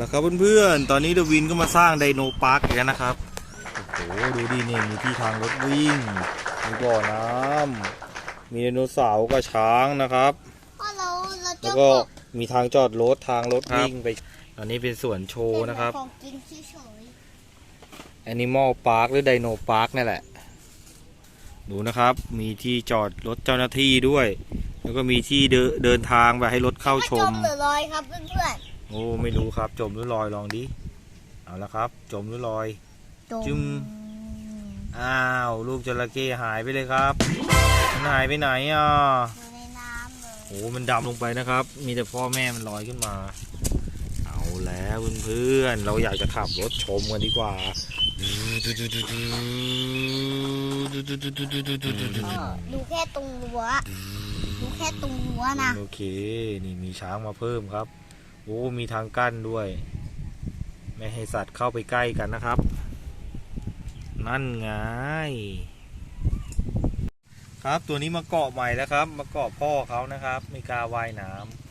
แล้วครับเพื่อนๆ ตอนนี้เดวินก็มาสร้างไดโนพาร์คอีกแล้วนะครับ โอ้โห ดูดิเนี่ยมีที่ทางรถวิ่ง มีบ่อน้ำ มีไดโนเสาร์กับช้างนะครับ พ่อเราเราแล้จะวก็บอกมีทางจอดรถทางรถวิ่งไปตอนนี้เป็นสวนโชว์นะครับ ของกินเฉย Animal Park หรือ Dino Park นี่แหละ ดูนะครับ มีที่จอดรถเจ้าหน้าที่ด้วย แล้วก็มีที่เดินเดินทางแบบให้รถเข้าๆชจมมหรือลอยครับเพื่อน โอ้ไม่รู้ครับ จมหรือลอยลองดิเอาละครับ จมหรือลอยๆจมจึมอ้าว ลูกจระเข้หายไปเลยครับมันหายไปไหนอะอยู่ในน้ำเลยโอ้มันดำลงไปนะครับ มีแต่พ่อแม่มันลอยขึ้นมา เอาแล้วเพื่อนๆเราอยากจะขับรถชมกันดีกว่าดูแค่ตรงรั้วดูแค่ตรงรั้วนะ โอเค นี่มีช้างมาเพิ่มครับ โอ้มีทางกั้นด้วย ไม่ให้สัตว์เข้าไปใกล้กันนะครับ นั่นไงครับตัวนี้มาเกาะใหม่แล้วครับ มาเกาะพ่อเขานะครับ ไม่กล้าว่ายน้ำ